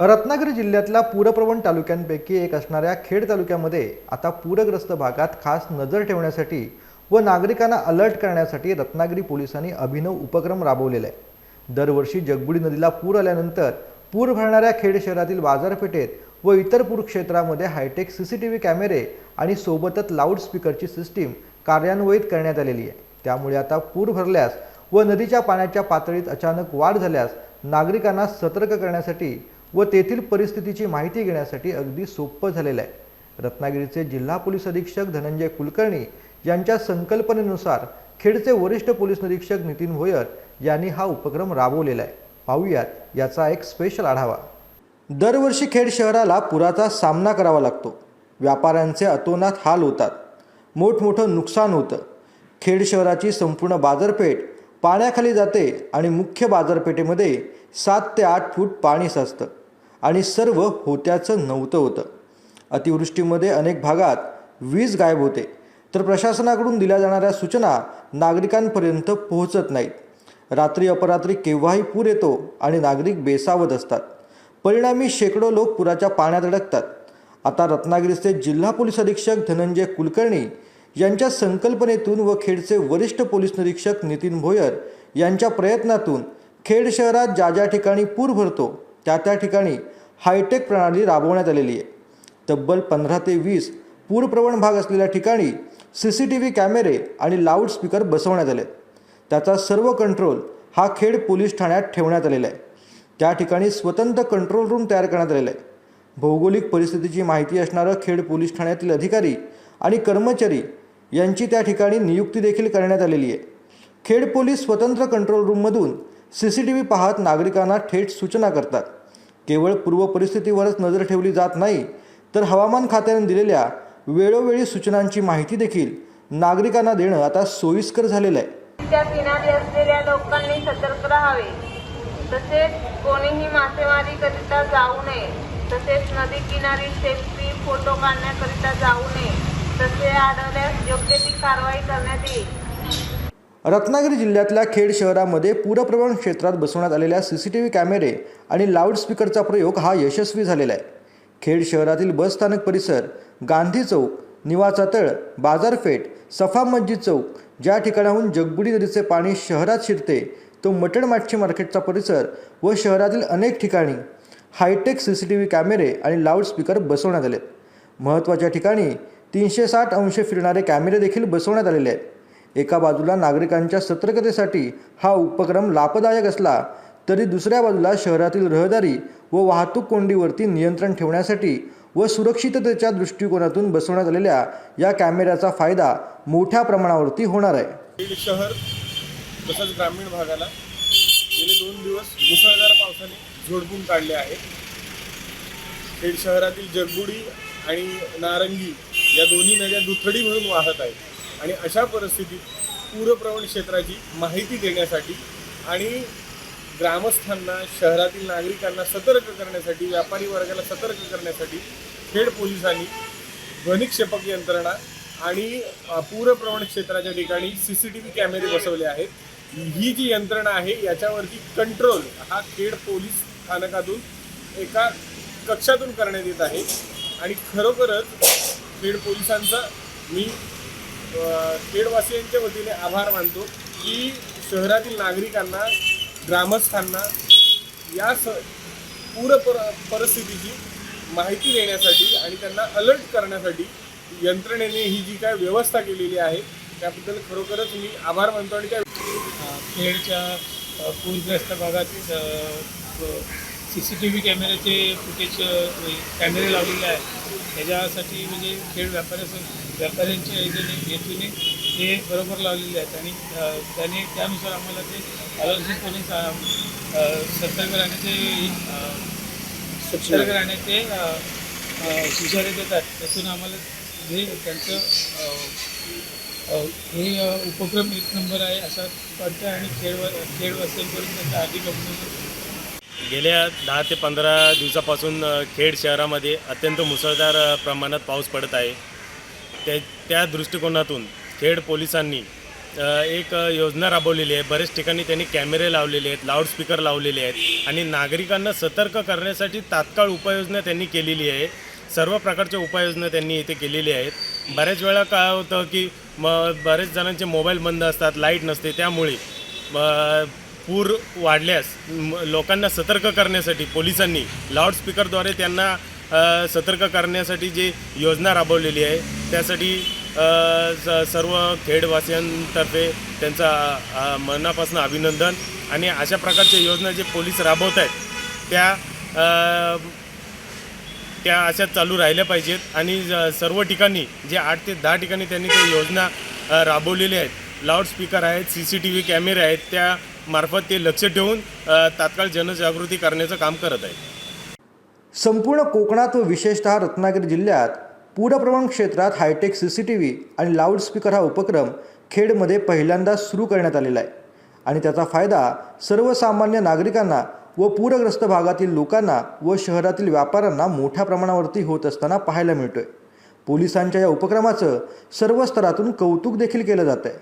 रत्नागिरी जिल्ह्यातल्या पूरप्रवण तालुक्यांपैकी एक असणाऱ्या खेड तालुक्यामध्ये आता पूरग्रस्त भागात खास नजर ठेवण्यासाठी व नागरिकांना अलर्ट करण्यासाठी रत्नागिरी पोलिसांनी अभिनव उपक्रम राबवलेला आहे. दरवर्षी जगबुडी नदीला पूर आल्यानंतर पूर भरणाऱ्या खेड शहरातील बाजारपेठेत व इतर पूर क्षेत्रामध्ये hitech C C T V कॅमेरे आणि सोबतच लाऊडस्पीकरची सिस्टीम कार्यान्वित करण्यात आलेली आहे. त्यामुळे आता पूर भरल्यास व नदीच्या पाण्याच्या पातळीत अचानक वाढ झाल्यास नागरिकांना सतर्क करण्यासाठी व तेथील परिस्थितीची माहिती घेण्यासाठी अगदी सोपं झालेलं आहे. रत्नागिरीचे जिल्हा पोलीस अधीक्षक धनंजय कुलकर्णी यांच्या संकल्पनेनुसार खेडचे वरिष्ठ पोलीस निरीक्षक नितीन भोयर यांनी हा उपक्रम राबवलेला आहे. पाहूयात याचा एक स्पेशल आढावा. दरवर्षी खेड शहराला पुराचा सामना करावा लागतो. व्यापाऱ्यांचे अतोनात हाल होतात. मोठमोठं नुकसान होतं. खेड शहराची संपूर्ण बाजारपेठ पाण्याखाली जाते आणि मुख्य बाजारपेठेमध्ये सात ते आठ फूट पाणी साचतं. आणि सर्व होत्याचं नव्हतं होतं. अतिवृष्टीमध्ये अनेक भागात वीज गायब होते तर प्रशासनाकडून दिल्या जाणाऱ्या सूचना नागरिकांपर्यंत पोहोचत नाहीत. रात्री अपरात्री केव्हाही पूर येतो आणि नागरिक बेसावत असतात. परिणामी शेकडो लोक पुराच्या पाण्यात अडकतात. आता रत्नागिरीचे जिल्हा पोलीस अधीक्षक धनंजय कुलकर्णी यांच्या संकल्पनेतून व खेडचे वरिष्ठ पोलीस निरीक्षक नितीन भोयर यांच्या प्रयत्नातून खेड शहरात ज्या ज्या ठिकाणी पूर भरतो त्या त्या ठिकाणी हायटेक प्रणाली राबवण्यात आलेली आहे. तब्बल पंधरा ते वीस पूरप्रवण भाग असलेल्या ठिकाणी सी सी टी व्ही कॅमेरे आणि लाऊडस्पीकर बसवण्यात आले त्याचा सर्व कंट्रोल हा खेड पोलीस ठाण्यात ठेवण्यात आलेला आहे. त्या ठिकाणी स्वतंत्र कंट्रोल रूम तयार करण्यात आलेला आहे. भौगोलिक परिस्थितीची माहिती असणारं खेड पोलीस ठाण्यातील अधिकारी आणि कर्मचारी यांची त्या ठिकाणी नियुक्ती देखील करण्यात आलेली आहे. खेड पोलीस स्वतंत्र कंट्रोल रूममधून सी सी टी व्ही पाहत नागरिकांना थेट सूचना करतात. केवळ पूर्व परिस्थितीवरच नजर ठेवली जात नाही तर हवामान खात्याने दिलेल्या वेळोवेळी सूचनांची माहिती देखील नागरिकांना देणं आता सोयीस्कर झालेलं आहे. त्या किनारी असलेल्या लोकांनी सतर्क राहावे. तसेच कोणीही मासेमारी करिता जाऊ नये. तसेच नदी किनारी सेल्फी फोटो काढण्याकरिता जाऊ नये. तसे आढळल्यास योग्य ती कारवाई करण्यात येईल. रत्नागिरी जिल्ह्यातल्या खेड शहरामध्ये पूरप्रवण क्षेत्रात बसवण्यात आलेल्या सी सी टी व्ही कॅमेरे आणि लाऊडस्पीकरचा प्रयोग हा यशस्वी झालेला आहे. खेड शहरातील बसस्थानक परिसर गांधी चौक निवाचा तळ बाजारपेठ सफा मस्जिद चौक ज्या ठिकाणाहून जगबुडी नदीचे पाणी शहरात शिरते तो मटण मागची मार्केटचा परिसर व शहरातील अनेक ठिकाणी hitech C C T V कॅमेरे आणि लाऊडस्पीकर बसवण्यात आले महत्त्वाच्या ठिकाणी तीनशे साठ अंश फिरणारे कॅमेरे देखील बसवण्यात आलेले आहेत. एका बाजूला नागरिकांच्या सतर्कतेसाठी हा उपक्रम लाभदायक असला तरी दुसऱ्या बाजूला शहरातील रहदारी व वाहतूक कोंडीवरती नियंत्रण ठेवण्यासाठी व सुरक्षिततेच्या दृष्टिकोनातून बसवण्यात आलेल्या या कॅमेऱ्याचा फायदा मोठ्या प्रमाणावरती होणार आहे. शहर तसंच ग्रामीण भागाला गेले दोन दिवस मुसळधार पावसाने झोडपून काढले आहे. खेड शहरातील जगबुडी आणि नारंगी या दोन्ही नद्या दुथडी म्हणून वाहत आहेत. आणि अशा परिस्थितीत पूरप्रवण क्षेत्राची माहिती देण्यासाठी आणि ग्रामस्थांना शहरातील नागरिकांना सतर्क करण्यासाठी व्यापारी वर्गाला सतर्क करण्यासाठी खेड पोलिसांनी ध्वनिक्षेपक यंत्रणा आणि पूरप्रवण क्षेत्राच्या ठिकाणी सी सी टी व्ही कॅमेरे बसवले आहेत. ही जी यंत्रणा आहे याच्यावरती कंट्रोल हा खेड पोलीस स्थानकातून एका कक्षातून करण्यात येत आहे. आणि खरोखरच खेड पोलिसांचा मी खेडवासियांच्या वतीने आभार मानतो की शहरातील नागरिकांना ग्रामस्थांना या स पूर पर परिस्थितीची माहिती देण्यासाठी आणि त्यांना अलर्ट करण्यासाठी यंत्रणेने ही जी काय व्यवस्था केलेली आहे त्याबद्दल खरोखरच मी आभार मानतो आणि त्या अ, खेडच्या पूरग्रस्त भागातील सी सी टी व्ही कॅमेऱ्याचे फुटेज कॅमेरे लावलेले आहेत. त्याच्यासाठी म्हणजे खेळ व्यापाऱ्या व्यापाऱ्यांच्या याच्याने हेतूने ते बरोबर लावलेले आहेत. आणि त्याने त्यानुसार आम्हाला ते अलर्ट सा- सतर्क राहण्याचे सतर्क राहण्याचे अ, देतात. त्यातून आम्हाला हे त्यांचं हे उपक्रम एक नंबर आहे असं वाटतं. आणि खेळ खेळ असेल करून त्यांचं अधिक अभिनंदन गेल्या दहा ते पंधरा दिवसापासून खेड शहरामध्ये अत्यंत मुसळधार प्रमाणात पाऊस पडत आहे. त्या त्या दृष्टिकोनातून खेड पोलिसांनी एक योजना राबवलेली आहे. बरेच ठिकाणी त्यांनी कॅमेरे लावलेले आहेत लाऊडस्पीकर लावलेले आहेत आणि नागरिकांना सतर्क करण्यासाठी तात्काळ उपाययोजना त्यांनी केलेली आहे. सर्व प्रकारच्या उपाययोजना त्यांनी इथे केलेली आहेत. बऱ्याच वेळा काय होतं की मग बरेच जणांचे मोबाईल बंद असतात लाइट नसते. त्यामुळे पूर वाढल्यास म- लोकांना सतर्क करण्यासाठी पोलिसांनी लाऊडस्पीकरद्वारे त्यांना सतर्क करण्यासाठी जी योजना राबवलेली आहे त्यासाठी स- सर्व खेडवासियांतर्फे त्यांचा मनापासून अभिनंदन आणि अशा प्रकारच्या योजना जे पोलीस राबवत आहेत त्या त्या अशा चालू राहिल्या पाहिजेत आणि सर्व ठिकाणी जे आठ ते दहा ठिकाणी त्यांनी त्या योजना राबवलेल्या आहेत लाऊडस्पीकर आहेत सी सी टी व्ही कॅमेरे आहेत त्या मार्फत ते लक्ष ठेवून तात्काळ जनजागृती करण्याचं काम करत आहे संपूर्ण कोकणात व विशेषतः रत्नागिरी जिल्ह्यात पूरप्रवण क्षेत्रात hitech C C T V आणि लाऊडस्पीकर हा उपक्रम खेडमध्ये पहिल्यांदा सुरू करण्यात आलेला आहे. आणि त्याचा फायदा सर्वसामान्य नागरिकांना व पूरग्रस्त भागातील लोकांना व शहरातील व्यापाऱ्यांना मोठ्या प्रमाणावरती होत असताना पाहायला मिळतोय. पोलिसांच्या या उपक्रमाचं सर्व स्तरातून कौतुक देखील केलं जात आहे